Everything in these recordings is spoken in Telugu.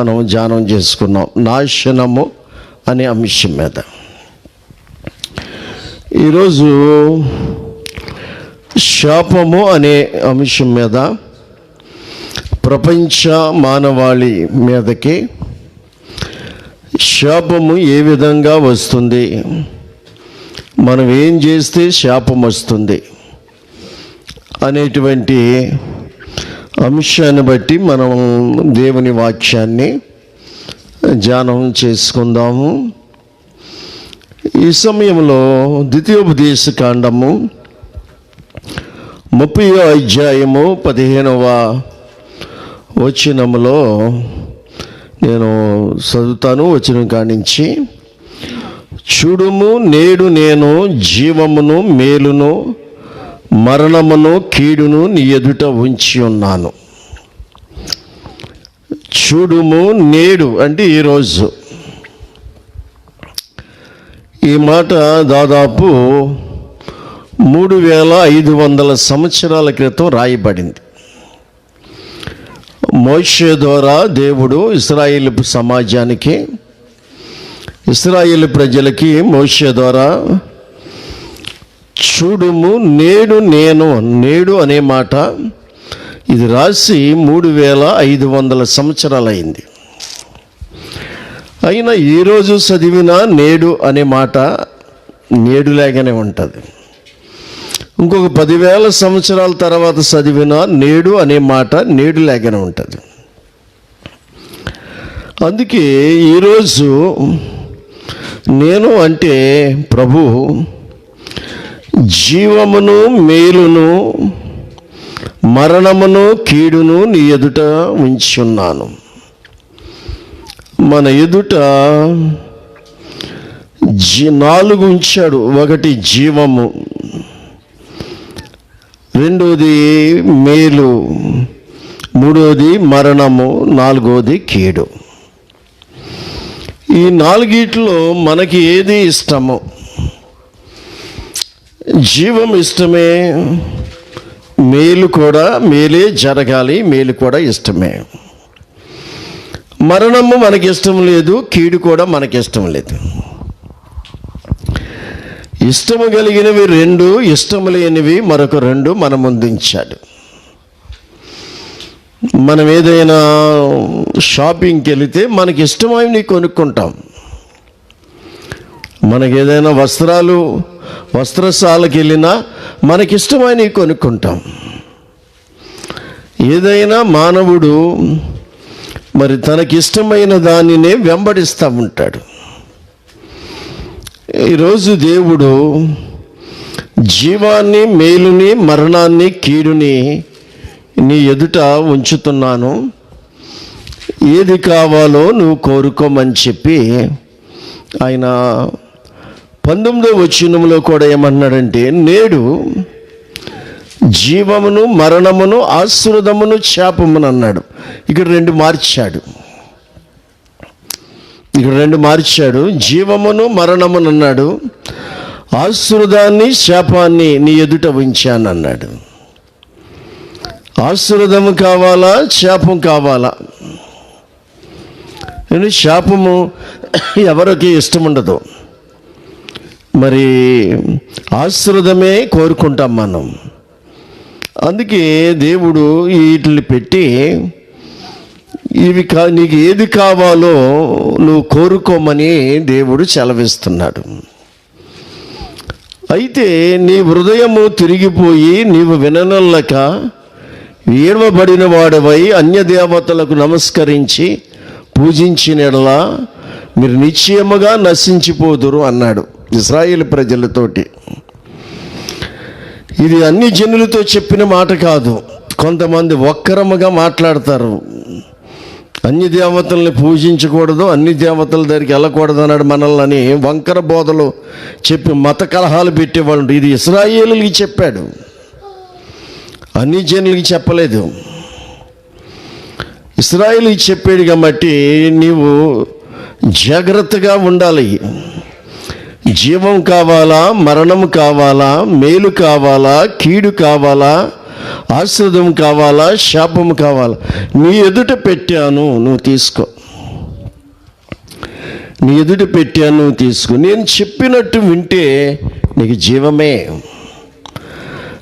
మనం ధ్యానం చేసుకున్నాం. నాశనము అనే అంశం మీద. ఈరోజు శాపము అనే అంశం మీద ప్రపంచ మానవాళి మీదకి శాపము ఏ విధంగా వస్తుంది? మనం ఏం చేస్తే శాపం వస్తుంది? అనేటువంటి అంశాన్ని బట్టి మనం దేవుని వాక్యాన్ని ధ్యానం చేసుకుందాము. ఈ సమయంలో ద్వితీయోపదేశ కాండము ముప్పై అధ్యాయము పదిహేనవ వచనములో నేను చదువుతాను వచనం కానించి చూడుము నేడు నేను జీవమును మేలును మరణమును కీడును నీ ఎదుట ఉంచి ఉన్నాను. చూడుము నేడు అంటే ఈరోజు ఈ మాట దాదాపు మూడు వేల ఐదు వందల సంవత్సరాల క్రితం రాయబడింది. మోషే ద్వారా దేవుడు ఇస్రాయిల్ సమాజానికి ఇస్రాయిల్ ప్రజలకి మోషే ద్వారా చూడుము నేడు నేను నేడు అనే మాట ఇది రాసి మూడు వేల ఐదు వందల సంవత్సరాలైంది. అయినా ఈరోజు చదివిన నేడు అనే మాట నేడులాగానే ఉంటుంది. ఇంకొక పదివేల సంవత్సరాల తర్వాత చదివిన నేడు అనే మాట నేడులాగానే ఉంటుంది. అందుకే ఈరోజు నేను అంటే ప్రభు జీవమును మేలును మరణమును కీడును నీ ఎదుట ఉంచున్నాను మన ఎదుట జీ నాలుగు ఉంచాడు. ఒకటి జీవము రెండోది మేలు మూడోది మరణము నాలుగోది కీడు. ఈ నాలుగిట్లో మనకి ఏది ఇష్టమో? జీవం ఇష్టమే మేలు కూడా మేలే జరగాలి మేలు కూడా ఇష్టమే. మరణము మనకి ఇష్టం లేదు కీడు కూడా మనకి ఇష్టం లేదు. ఇష్టము కలిగినవి రెండు ఇష్టం లేనివి మరొక రెండు మన ముందుంచాడు. మనం ఏదైనా షాపింగ్కి వెళితే మనకి ఇష్టమైనవి కొనుక్కుంటాం. మనకి ఏదైనా వస్త్రాలు వస్త్రశాలకు వెళ్ళినా మనకిష్టమైనవి కొనుక్కుంటాం. ఏదైనా మానవుడు మరి తనకిష్టమైన దానినే వెంబడిస్తూ ఉంటాడు. ఈరోజు దేవుడు జీవాన్ని మేలుని మరణాన్ని కీడుని నీ ఎదుట ఉంచుతున్నాను. ఏది కావాలో నువ్వు కోరుకోమని చెప్పి ఆయన పంతొమ్మిదో వచనంలో కూడా ఏమన్నాడంటే నేడు జీవమును మరణమును ఆశ్రుదమును శాపమును అన్నాడు. ఇక్కడ రెండు మార్చాడు. ఇక్కడ రెండు మార్చాడు. జీవమును మరణమును అన్నాడు. ఆశ్రుదాన్ని శాపాన్ని నీ ఎదుట ఉంచానన్నాడు ఆశ్రుదము కావాలా శాపం కావాలా? శాపము ఎవరికి ఇష్టం ఉండదు మరి ఆశ్రదమే కోరుకుంటాం మనం. అందుకే దేవుడు వీటిని పెట్టి ఇవి కా నీకు ఏది కావాలో నువ్వు కోరుకోమని దేవుడు సెలవిస్తున్నాడు. అయితే నీ హృదయము తిరిగిపోయి నీవు విననల్లక ఏడవబడిన వాడవై అన్య దేవతలకు నమస్కరించి పూజించినలా మీరు నిశ్చయముగా నశించిపోదురు అన్నాడు. ఇస్రాయేల్ ప్రజలతోటి. ఇది అన్ని జనులతో చెప్పిన మాట కాదు. కొంతమంది వక్రముగా మాట్లాడతారు. అన్ని దేవతల్ని పూజించకూడదు అన్ని దేవతల దగ్గరికి వెళ్ళకూడదు అన్నాడు మనల్ని. వంకర బోధలు చెప్పి మత కలహాలు పెట్టేవాళ్ళు. ఇది ఇస్రాయేలుకి చెప్పాడు. అన్ని జనులకి చెప్పలేదు. ఇస్రాయేల్కి చెప్పాడు కాబట్టి నీవు జాగ్రత్తగా ఉండాలి. జీవం కావాలా మరణం కావాలా మేలు కావాలా కీడు కావాలా ఆశ్రదం కావాలా శాపం కావాలా? నీ ఎదుట పెట్టాను నువ్వు తీసుకో. నీ ఎదుట పెట్టాను నువ్వు తీసుకో. నేను చెప్పినట్టు వింటే నీకు జీవమే.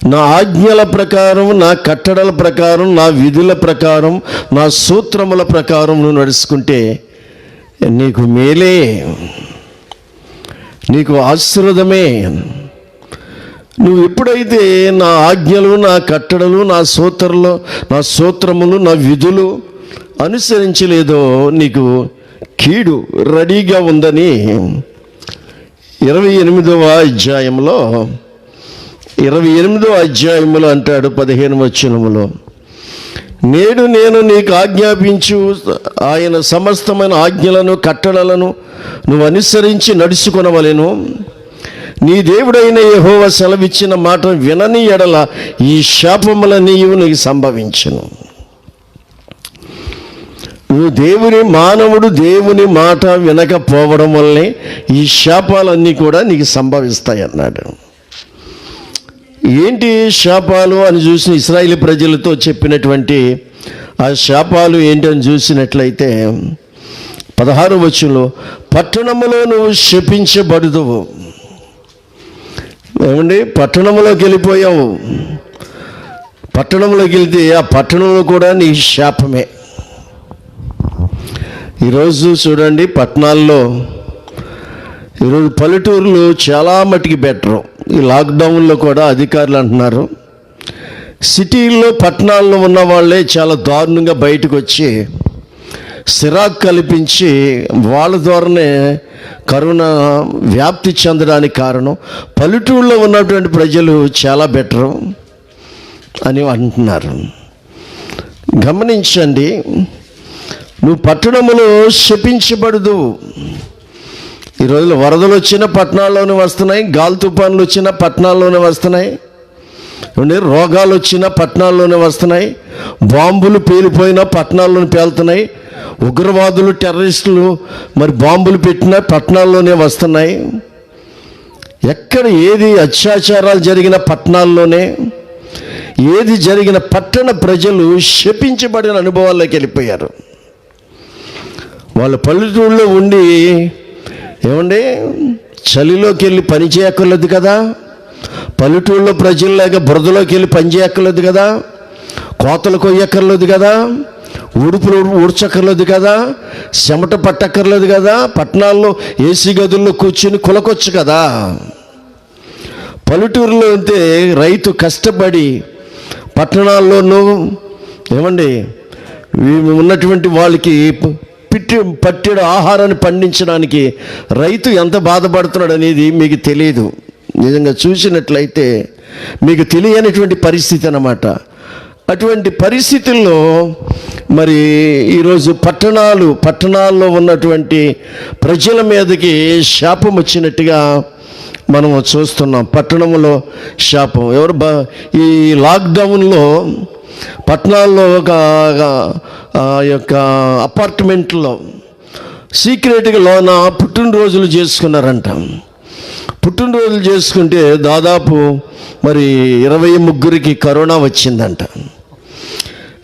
నా ఆజ్ఞల ప్రకారం నా కట్టడల ప్రకారం నా విధుల ప్రకారం నా సూత్రముల ప్రకారం నువ్వు నడుచుకుంటే నీకు మేలే. నీకు ఆశీర్వదమే. నువ్వు ఎప్పుడైతే నా ఆజ్ఞలు నా కట్టడలు నా సూత్రలు నా సూత్రములు నా విధులు అనుసరించలేదో నీకు కీడు రెడీగా ఉందని ఇరవై ఎనిమిదవ అధ్యాయంలో ఇరవై ఎనిమిదవ అధ్యాయములు అంటాడు పదిహేను వచనములో. నేడు నేను నీకు ఆజ్ఞాపించు ఆయన సమస్తమైన ఆజ్ఞలను కట్టడలను నువ్వు అనుసరించి నడుచుకొనవలెను. నీ దేవుడైన యహోవ సెలవిచ్చిన మాట వినని ఎడల ఈ శాపములనీయు నీకు సంభవించును. నువ్వు దేవుని మానవుడు దేవుని మాట వినకపోవడం వల్లే ఈ శాపాలన్నీ కూడా నీకు సంభవిస్తాయి అన్నాడు ఏంటి శాపాలు అని చూసిన ఇస్రాయేల్ ప్రజలతో చెప్పినటువంటి ఆ శాపాలు ఏంటని అని చూసినట్లయితే పదహారు వచ్చంలో పట్టణములో నువ్వు శపించబడుదువు. ఏమండి? పట్టణంలోకి వెళ్ళిపోయావు పట్టణంలోకి వెళ్తే ఆ పట్టణంలో కూడా నీ శాపమే. ఈరోజు చూడండి పట్టణాల్లో ఈరోజు పల్లెటూరులో చాలా మటుకి బెటరు. ఈ లాక్డౌన్లో కూడా అధికారులు అంటున్నారు. సిటీల్లో పట్టణాల్లో ఉన్న వాళ్ళే చాలా దారుణంగా బయటకు వచ్చి సిరాక్ కల్పించి వాళ్ళ ద్వారానే కరోనా వ్యాప్తి చెందడానికి కారణం. పల్లెటూళ్ళలో ఉన్నటువంటి ప్రజలు చాలా బెటరు అని అంటున్నారు. గమనించండి నువ్వు పట్టణములో శపించబడదు. ఈ రోజుల్లో వరదలు వచ్చిన పట్టణాల్లోనే వస్తున్నాయి గాలి తుఫాన్లు వచ్చిన పట్టణాల్లోనే వస్తున్నాయి. ఏమండి? రోగాలు వచ్చిన పట్టణాల్లోనే వస్తున్నాయి. బాంబులు పేలిపోయిన పట్టణాల్లోనే పేలుతున్నాయి. ఉగ్రవాదులు టెర్రరిస్టులు మరి బాంబులు పెట్టిన పట్టణాల్లోనే వస్తున్నాయి. ఎక్కడ ఏది అత్యాచారాలు జరిగిన పట్టణాల్లోనే ఏది జరిగిన పట్టణ ప్రజలు శపించబడిన అనుభవాల్లోకి వెళ్ళిపోయారు. వాళ్ళ పల్లెటూళ్ళలో ఉండి ఏమండి? చలిలోకి వెళ్ళి పని చేయక్కర్లేదు కదా? పల్లెటూళ్ళలో ప్రజల్లాగా బురదలోకి వెళ్ళి పని చేయక్కర్లేదు కదా? కోతలు కొయ్యక్కర్లేదు కదా? ఉడుపులు ఊడ్చక్కర్లేదు కదా? చెమట పట్టక్కర్లేదు కదా? పట్టణాల్లో ఏసీ గదుల్లో కూర్చుని కులకొచ్చు కదా? పల్లెటూరులో ఉంటే రైతు కష్టపడి పట్టణాల్లోనూ ఏమండి ఉన్నటువంటి వాళ్ళకి పిట్టి పట్టిన ఆహారాన్ని పండించడానికి రైతు ఎంత బాధపడుతున్నాడు అనేది మీకు తెలియదు. నిజంగా చూసినట్లయితే మీకు తెలియనటువంటి పరిస్థితి అన్నమాట. అటువంటి పరిస్థితుల్లో మరి ఈరోజు పట్టణాలు పట్టణాల్లో ఉన్నటువంటి ప్రజల మీదకి శాపం వచ్చినట్టుగా మనం చూస్తున్నాం పట్టణంలో శాపం. ఎవరు బ ఈ లాక్డౌన్లో పట్టణాల్లో ఒక ఆ యొక్క అపార్ట్మెంట్లో సీక్రెట్గా లోన పుట్టినరోజులు చేసుకున్నారంట. పుట్టినరోజులు చేసుకుంటే దాదాపు మరి ఇరవై ముగ్గురికి కరోనా వచ్చిందంట.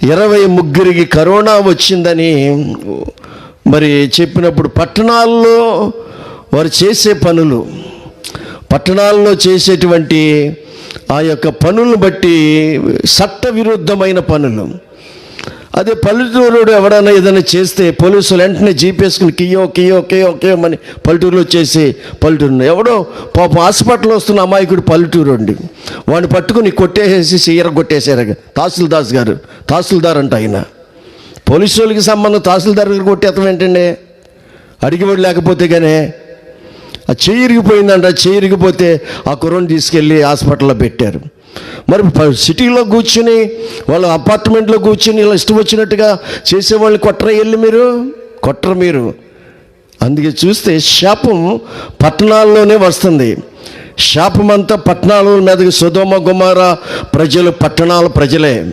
ఇరవై ముగ్గురికి కరోనా వచ్చిందని మరి చెప్పినప్పుడు పట్టణాల్లో వారు చేసే పనులు పట్టణాల్లో చేసేటువంటి ఆ యొక్క పనులను బట్టి చట్టవిరుద్ధమైన పనులు. అదే పల్లెటూరుడు ఎవడైనా ఏదైనా చేస్తే పోలీసులు వెంటనే జీపేసుకుని కియో కియో కియో కియో అని పల్లెటూరులో చేసి పల్లెటూరు ఎవడో పాపం హాస్పిటల్ వస్తున్న అమాయకుడు పల్లెటూరు అండి వాడిని పట్టుకుని కొట్టేసేసి చీర కొట్టేశారు. తహసీల్దాస్ గారు తహసీల్దార్ అంట ఆయన. పోలీసు వాళ్ళకి సంబంధం తహసీల్దార్ గారు కొట్టేస్తాం ఏంటండి? అడిగివాడు లేకపోతే కానీ ఆ చేయిరిగిపోయిందంట చేయిరిగిపోతే ఇరిగిపోతే ఆ కుర్రను తీసుకెళ్ళి హాస్పిటల్లో పెట్టారు. మరి సిటీలో కూర్చుని వాళ్ళ అపార్ట్మెంట్లో కూర్చుని ఇలా ఇష్టం వచ్చినట్టుగా చేసేవాళ్ళు కొట్టర వెళ్ళి మీరు? కొట్టరు మీరు. అందుకే చూస్తే శాపం పట్టణాల్లోనే వస్తుంది. శాపం అంతా పట్టణాల మీదకి సుధోమ గుమార ప్రజలు పట్టణాల ప్రజలే.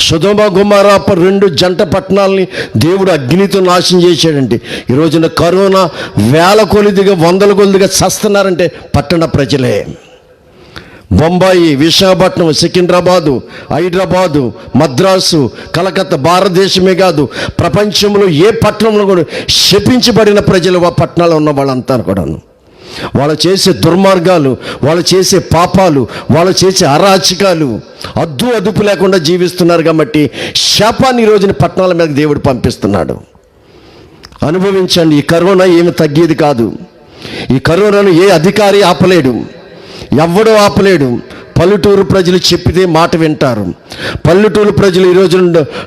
సుధమ గుమార రెండు జంట పట్టణాలని దేవుడు అగ్నితో నాశనం చేశాడండి ఈ రోజున కరోనా వేల కొలిదిగా వందల కొలిదిగా చస్తున్నారంటే పట్టణ ప్రజలే. బొంబాయి విశాఖపట్నం సికింద్రాబాదు హైదరాబాదు మద్రాసు కలకత్తా భారతదేశమే కాదు ప్రపంచంలో ఏ పట్టణంలో కూడా శపించబడిన ప్రజలు ఆ పట్టణాల్లో ఉన్న వాళ్ళంతా కూడాను. వాళ్ళు చేసే దుర్మార్గాలు వాళ్ళు చేసే పాపాలు వాళ్ళు చేసే అరాచకాలు అద్దు అదుపు లేకుండా జీవిస్తున్నారు కాబట్టి శాపాన్ని ఈ రోజున పట్టణాల మీద దేవుడు పంపిస్తున్నాడు. అనుభవించండి ఈ కరోనా ఏమి తగ్గేది కాదు. ఈ కరోనాను ఏ అధికారి ఆపలేడు. ఎవ్వడూ ఆపలేడు. పల్లెటూరు ప్రజలు చెప్పితే మాట వింటారు. పల్లెటూరు ప్రజలు ఈ రోజు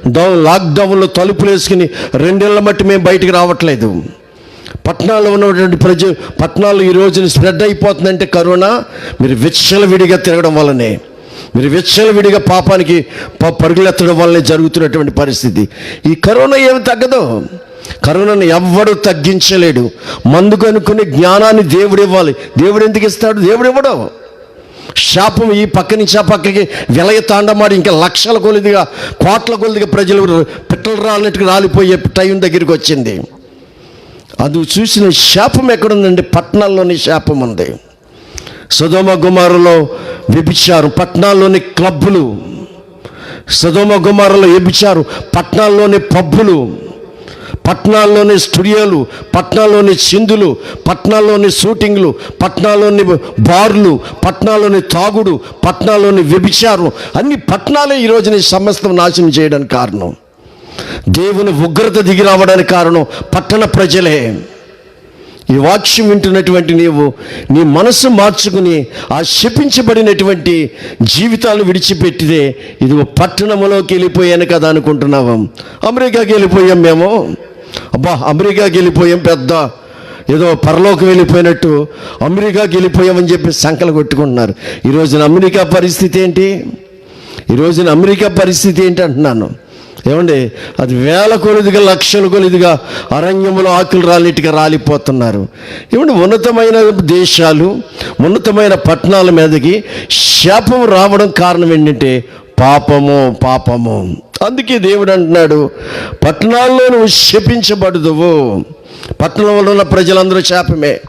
డౌన్ లాక్డౌన్లో తలుపులు వేసుకుని రెండేళ్ళ మట్టి మేము బయటికి రావట్లేదు. పట్టణాల్లో ఉన్నటువంటి ప్రజ పట్టణాలు ఈ రోజున స్ప్రెడ్ అయిపోతుందంటే కరోనా మీరు విచ్చలవిడిగా తిరగడం వల్లనే. మీరు విచ్చలవిడిగా పాపానికి పరుగులెత్తడం వల్లనే జరుగుతున్నటువంటి పరిస్థితి. ఈ కరోనా ఏమి తగ్గదు. కరోనాను ఎవ్వడు తగ్గించలేడు. మందు కనుక్కుని జ్ఞానాన్ని దేవుడు ఇవ్వాలి. దేవుడు ఎందుకు ఇస్తాడు? దేవుడు ఇవ్వడు. శాపం ఈ పక్క నుంచి ఆ పక్కకి విలయ తాండమాడి ఇంకా లక్షల కొలిదిగా కోట్ల కొలిదిగా ప్రజలు పిట్టలు రాలినట్టుగా రాలిపోయే టైం దగ్గరికి వచ్చింది. అది చూసిన శాపం ఎక్కడుందండి? పట్టణాల్లోని శాపం ఉంది. సుధోమ గుమారులో వ్యభిచారు. పట్టణాల్లోని క్లబ్బులు. సుధోమ గుమారులో వ్యభిచారు. పట్టణాల్లోని పబ్బులు. పట్టణాల్లోని స్టూడియోలు. పట్టణాల్లోని చిందులు. పట్టణాల్లోని షూటింగ్లు. పట్టణాల్లోని బార్లు. పట్టణాల్లోని తాగుడు. పట్టణాల్లోని వ్యభిచారం. అన్ని పట్టణాలే ఈ రోజున సమస్తం నాశనం చేయడానికి కారణం. దేవుని ఉగ్రత దిగి రావడానికి కారణం పట్టణ ప్రజలే. ఈ వాక్యం వింటున్నటువంటి నీవు నీ మనసు మార్చుకుని ఆ శపించబడినటువంటి జీవితాలను విడిచిపెట్టితే ఇది పట్టణంలోకి వెళ్ళిపోయాను కదా అనుకుంటున్నాము అమెరికాకి వెళ్ళిపోయాం మేము. అబ్బా అమెరికాకి వెళ్ళిపోయాం పెద్ద. ఏదో పరలోకి వెళ్ళిపోయినట్టు అమెరికాకి వెళ్ళిపోయామని చెప్పి సంకలు కొట్టుకుంటున్నారు. ఈ రోజున అమెరికా పరిస్థితి ఏంటి? ఈ రోజున అమెరికా పరిస్థితి ఏంటి అంటున్నాను. ఏమండి? అది వేల కొలిదిగా లక్షల కొలిదిగా అరణ్యములో ఆకులు రాలిట్టుగా రాలిపోతున్నారు. ఏమండి? ఉన్నతమైన దేశాలు ఉన్నతమైన పట్టణాల మీదకి శాపం రావడం కారణం ఏంటంటే పాపము పాపము. అందుకే దేవుడు అంటున్నాడు పట్టణాల్లో నువ్వు శపించబడదువు. పట్టణంలో ఉన్న ప్రజలందరూ శాపమే.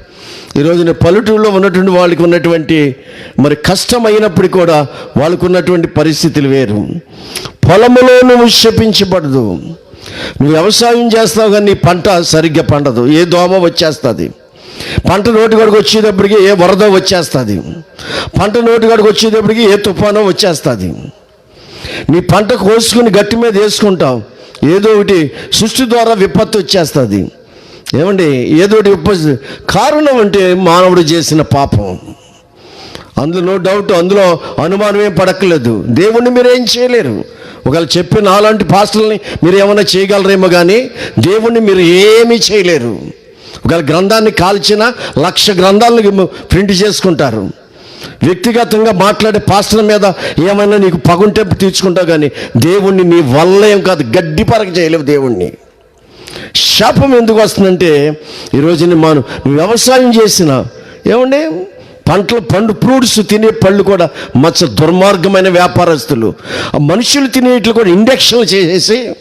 ఈ రోజున పల్లెటూరులో ఉన్నటువంటి వాళ్ళకి ఉన్నటువంటి మరి కష్టమైనప్పుడు కూడా వాళ్ళకు ఉన్నటువంటి పరిస్థితులు వేరు. పొలములో నువ్వు శపించబడదు. నువ్వు వ్యవసాయం చేస్తావు కానీ నీ పంట సరిగ్గా పండదు. ఏ దోమ వచ్చేస్తుంది? పంట నోటికాడికి వచ్చేటప్పటికి ఏ వరద వచ్చేస్తుంది? పంట నోటికాడికి వచ్చేటప్పటికి ఏ తుఫానో వచ్చేస్తుంది? నీ పంట కోసుకుని గట్టి మీద వేసుకుంటావు. ఏదో ఒకటి సృష్టి ద్వారా విపత్తు వచ్చేస్తుంది. ఏమండి ఏదో ఒకటి కారణం అంటే మానవుడు చేసిన పాపం. అందులో నో డౌట్ అందులో అనుమానం ఏం పడక్కలేదు దేవుణ్ణి మీరు ఏం చేయలేరు. ఒకవేళ చెప్పిన అలాంటి పాస్టల్ని మీరు ఏమైనా చేయగలరేమో కానీ దేవుణ్ణి మీరు ఏమీ చేయలేరు. ఒకవేళ గ్రంథాన్ని కాల్చిన లక్ష గ్రంథాలను ప్రింట్ చేసుకుంటారు. వ్యక్తిగతంగా మాట్లాడే పాస్టల మీద ఏమైనా నీకు పగుంటే తీర్చుకుంటావు కానీ దేవుణ్ణి నీ వల్ల ఏం కాదు. గడ్డి పరక చేయలేవు దేవుణ్ణి. శాపం ఎందుకు వస్తుందంటే ఈరోజు మనం వ్యవసాయం చేసిన ఏమండి? పంటలు పండు ఫ్రూట్స్ తినే పళ్ళు కూడా మచ్చ దుర్మార్గమైన వ్యాపారస్తులు. ఆ మనుషులు తినేట్లు కూడా ఇండక్షన్లు చేసేసి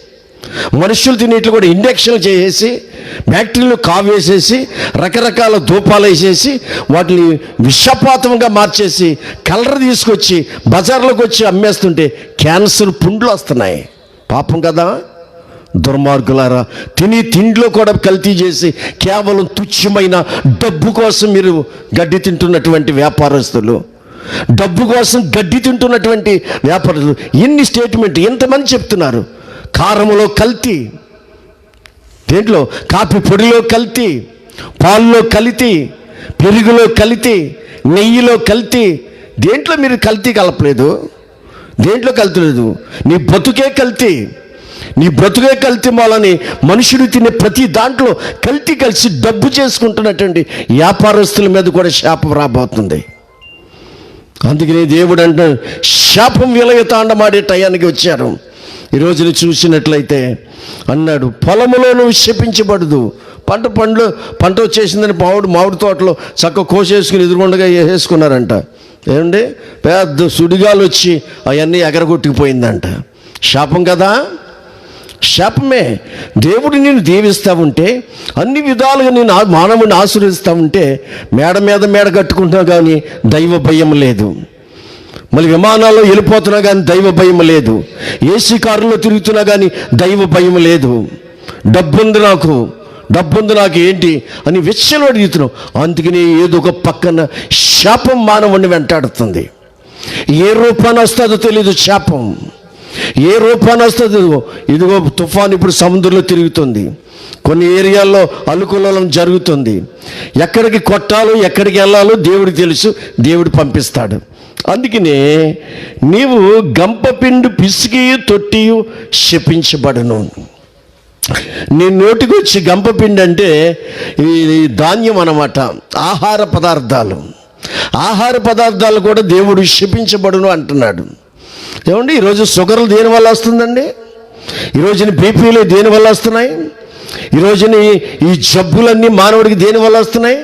మనుషులు తినేట్లు కూడా ఇండక్షన్లు చేసేసి బ్యాక్టీరియలు కావేసేసి రకరకాల ధూపాలు వేసేసి వాటిని విషపాతంగా మార్చేసి కలర్ తీసుకొచ్చి బజార్లోకి వచ్చి అమ్మేస్తుంటే క్యాన్సర్ పుండ్లు వస్తున్నాయి. పాపం కదా? దుర్మార్గులారా తిని తిండిలో కూడా కల్తీ చేసి కేవలం తుచ్చమైన డబ్బు కోసం మీరు గడ్డి తింటున్నటువంటి వ్యాపారస్తులు. డబ్బు కోసం గడ్డి తింటున్నటువంటి వ్యాపారస్తులు. ఎన్ని స్టేట్మెంట్ ఎంతమంది చెప్తున్నారు? కారంలో కల్తీ దేంట్లో? కాఫీ పొడిలో కల్తీ పాల్లో కలితి పెరుగులో కలితి నెయ్యిలో కల్తీ. దేంట్లో మీరు కల్తీ కలపలేదు? దేంట్లో కల్తీ లేదు? నీ బతుకే కల్తీ. నీ బ్రతుకే కల్తీ మాలని మనుషుడు తినే ప్రతి దాంట్లో కల్తీ కలిసి డబ్బు చేసుకుంటున్నటువంటి వ్యాపారస్తుల మీద కూడా శాపం రాబోతుంది. అందుకనే దేవుడు అంటే శాపం విలయ తాండమాడే టయానికి వచ్చారు. ఈ చూసినట్లయితే అన్నాడు పొలములోను శపించబడదు. పంట పండ్లు పంట వచ్చేసిందని మామిడి మామిడి తోటలో చక్క కోసేసుకుని ఎదురుగుండగా వేసేసుకున్నారంట. ఏమండి? పెద్ద సుడిగాలు వచ్చి అవన్నీ ఎగరగొట్టుకుపోయిందంట. శాపం కదా? శాపమే. దేవుడు నేను దీవిస్తూ ఉంటే అన్ని విధాలుగా నేను మానవుని ఆశీర్వదిస్తా ఉంటే మేడ మీద మేడ కట్టుకుంటున్నా కానీ దైవ భయం లేదు. మళ్ళీ విమానాల్లో వెళ్ళిపోతున్నా కానీ దైవ భయం లేదు. ఏసీ కారులో తిరుగుతున్నా కానీ దైవ భయం లేదు. డబ్బుంది నాకు. డబ్బుంది నాకు ఏంటి అని విషయంలో అడుగుతున్నావు. అందుకని ఏదో ఒక పక్కన శాపం మానవుని వెంటాడుతుంది. ఏ రూపాన వస్తుందో తెలియదు శాపం. ఏ రూపాన వస్తుంది? ఇదిగో ఇదిగో తుఫాన్ ఇప్పుడు సముద్రంలో తిరుగుతుంది. కొన్ని ఏరియాల్లో అలుకులం జరుగుతుంది. ఎక్కడికి కొట్టాలో ఎక్కడికి వెళ్ళాలో దేవుడు తెలుసు దేవుడు పంపిస్తాడు. అందుకనే నీవు గంపపిండు పిసికి తొట్టియు శపించబడను. నీ నోటికి వచ్చి గంపపిండి అంటే ఈ ధాన్యం అన్నమాట ఆహార పదార్థాలు. ఆహార పదార్థాలు కూడా దేవుడు శపించబడును అంటున్నాడు. ఏమండి ఈరోజు షుగర్లు దేనివల్ల వస్తుందండి? ఈరోజుని బీపీలు దేనివల్ల వస్తున్నాయి? ఈరోజుని ఈ జబ్బులన్నీ మానవుడికి దేనివల్ల వస్తున్నాయి?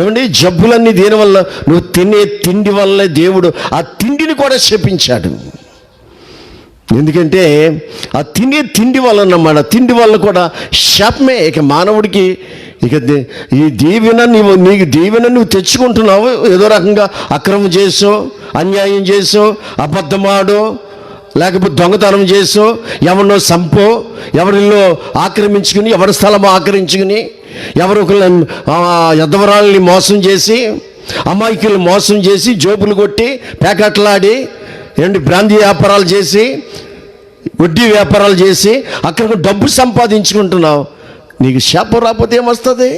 ఏమండి జబ్బులన్నీ దేనివల్ల నువ్వు తినే తిండి వల్లే దేవుడు ఆ తిండిని కూడా శపించాడు. ఎందుకంటే ఆ తినే తిండి వల్ల అన్నమాట తిండి వల్ల కూడా శాపమే. ఇక మానవుడికి ఇక దే- ఈ దీవెన నీవు నీకు దీవెన నువ్వు తెచ్చుకుంటున్నావు. ఏదో రకంగా అక్రమం చేసో అన్యాయం చేసో అబద్ధమాడో లేకపోతే దొంగతనం చేసో ఎవరినో సంపో ఎవరిలో ఆక్రమించుకుని ఎవరి స్థలం ఆక్రమించుకుని ఎవరు ఒకళ్ళని యద్దవరాలని మోసం చేసి అమాయకులు మోసం చేసి జోబులు కొట్టి ప్యాకెట్లాడి ఏంటి బ్రాంతి వ్యాపారాలు చేసి వడ్డీ వ్యాపారాలు చేసి అక్కడ డబ్బు సంపాదించుకుంటున్నావు. నీకు శాపం రాకపోతే ఏమొస్తుంది?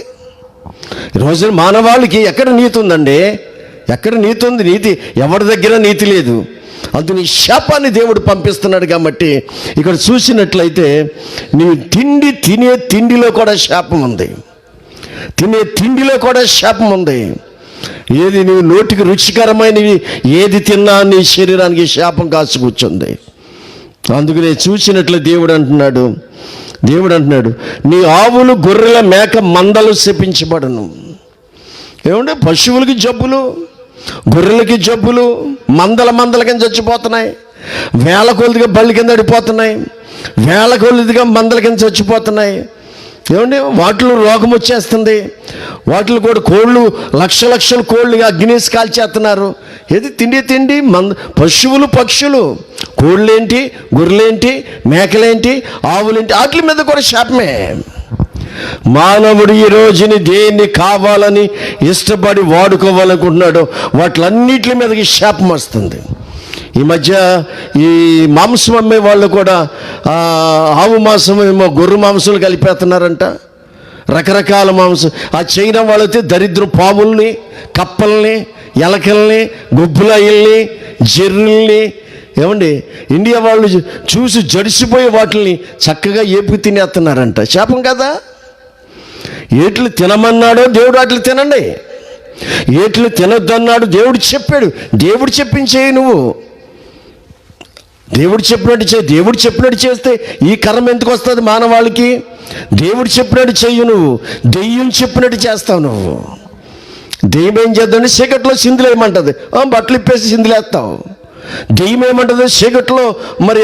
ఈ రోజున మానవాళికి ఎక్కడ నీతి ఉందండి? ఎక్కడ నీతి ఉంది? నీతి ఎవరి దగ్గర నీతి లేదు. అందుని శాపాన్ని దేవుడు పంపిస్తున్నాడు కాబట్టి ఇక్కడ చూసినట్లయితే నీ తిండి తినే తిండిలో కూడా శాపం ఉంది. తినే తిండిలో కూడా శాపం ఉంది. ఏది నీవు నోటికి రుచికరమైనవి ఏది తిన్నా నీ శరీరానికి శాపం కాచి కూర్చుంది. అందుకనే చూసినట్లు దేవుడు అంటున్నాడు. దేవుడు అంటున్నాడు నీ ఆవులు గొర్రెల మేక మందలు శపించబడను. ఏమంటే పశువులకి జబ్బులు గొర్రెలకి జబ్బులు మందల మందల కింద చచ్చిపోతున్నాయి. వేల కొలుదిగా బళ్ళు కింద అడిపోతున్నాయి వేల కొలుదిగా మందల కింద చచ్చిపోతున్నాయి. ఏమండి? వాటిలో రోగం వచ్చేస్తుంది. వాటిలో కూడా కోళ్ళు లక్ష లక్షల కోళ్ళు అగ్నేసి కాల్చేస్తున్నారు. ఏది? తిండి తిండి మంద పశువులు పక్షులు. కోళ్ళేంటి? గొర్రెలేంటి? మేకలేంటి? ఆవులేంటి? వాటి మీద కూడా శాపమే. మానవుడు ఈ రోజుని దేన్ని కావాలని ఇష్టపడి వాడుకోవాలనుకుంటున్నాడో వాటిలన్నిటి మీదకి శాపం వస్తుంది. ఈ మధ్య ఈ మాంసం అమ్మే వాళ్ళు కూడా ఆవు మాంసం ఏమో గొర్రె మాంసం కలిపేస్తున్నారంట. రకరకాల మాంసం. ఆ చేయడం వాళ్ళైతే దరిద్ర పాముల్ని కప్పల్ని ఎలకల్ని గుబ్బులయ్యల్ని జర్రుల్ని ఏమండి ఇండియా వాళ్ళు చూసి జడిసిపోయే వాటిని చక్కగా ఏపి తినేస్తున్నారంట. శాపం కదా? ఏట్లు తినమన్నాడో దేవుడు అట్లు తినండి. ఏట్లు తినొద్దన్నాడు దేవుడు చెప్పాడు. దేవుడు చెప్పించేయి నువ్వు. దేవుడు చెప్పినట్టు చే దేవుడు చెప్పినట్టు చేస్తే ఈ కర్మ ఎందుకు వస్తుంది మానవాళికి? దేవుడు చెప్పినట్టు చెయ్యి నువ్వు. దెయ్యం చెప్పినట్టు చేస్తావు నువ్వు. దెయ్యం ఏం చేద్దాం చీకట్లో సింధులు ఏమంటుంది బట్టలు ఇప్పేసి సింధులేస్తావు దెయ్యం ఏమంటుంది? చీకట్లో మరి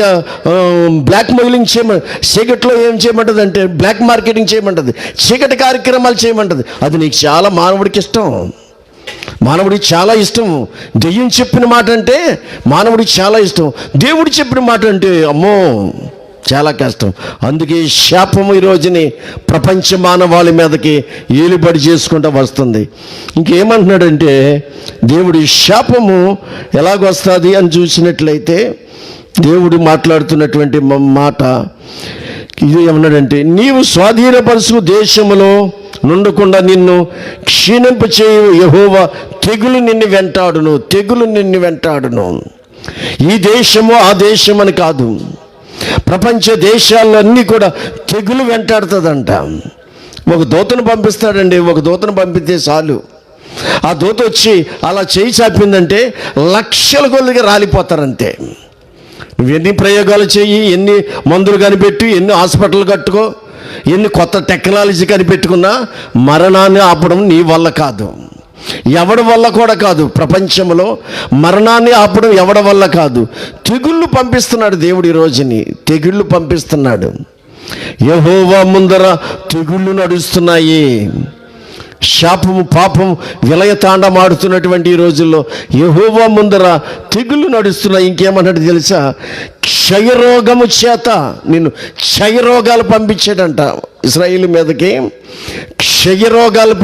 బ్లాక్ మెయిలింగ్ చేయమ చీకట్లో ఏం చేయమంటుంది అంటే బ్లాక్ మార్కెటింగ్ చేయమంటుంది. చీకటి కార్యక్రమాలు చేయమంటుంది. అది నీకు చాలా మానవుడికి ఇష్టం. మానవుడికి చాలా ఇష్టం. దెయ్యం చెప్పిన మాట అంటే మానవుడికి చాలా ఇష్టం. దేవుడు చెప్పిన మాట అంటే అమ్మో చాలా కష్టం. అందుకే శాపము ఈ రోజుని ప్రపంచ మానవాళి మీదకి ఏలుబడి చేసుకుంటూ వస్తుంది. ఇంకేమంటున్నాడంటే దేవుడి శాపము ఎలాగొస్తుంది అని చూసినట్లయితే దేవుడు మాట్లాడుతున్నటువంటి మాట ఇది ఏమన్నాడంటే నీవు స్వాధీనపరుచు దేశములో నుండకుండా నిన్ను క్షీణింప చేయు యహోవ. తెగులు నిన్ను వెంటాడును తెగులు నిన్ను వెంటాడును. ఈ దేశము ఆ దేశం అని కాదు. ప్రపంచ దేశాల్లో అన్నీ కూడా తెగులు వెంటాడుతుందంట. ఒక దూతను పంపిస్తాడండి ఒక దూతను పంపితే చాలు. ఆ దూత వచ్చి అలా చేయి చాపిందంటే లక్షల కొద్దిగా రాలిపోతారంతే. నువ్వు ఎన్ని ప్రయోగాలు చేయి ఎన్ని మందులు కనిపెట్టి ఎన్ని హాస్పిటల్ కట్టుకో ఎన్ని కొత్త టెక్నాలజీ కనిపెట్టుకున్నా మరణాన్ని ఆపడం నీ వల్ల కాదు. ఎవడి వల్ల కూడా కాదు. ప్రపంచంలో మరణాన్ని ఆపడం ఎవడి వల్ల కాదు. తెగుళ్ళు పంపిస్తున్నాడు దేవుడు ఈ రోజుని. తెగుళ్ళు పంపిస్తున్నాడు. యహోవా ముందర తెగుళ్ళు నడుస్తున్నాయి. శాపము పాపం విలయతాండమాడుతున్నటువంటి ఈ రోజుల్లో యహోవా ముందర తెగుళ్ళు నడుస్తున్నాయి. ఇంకేమన్నాడు తెలుసా? క్షయరోగము చేత నిన్ను క్షయరోగాలు పంపించాడంట ఇస్రాయిల్ మీదకి. క్షయరోగాలు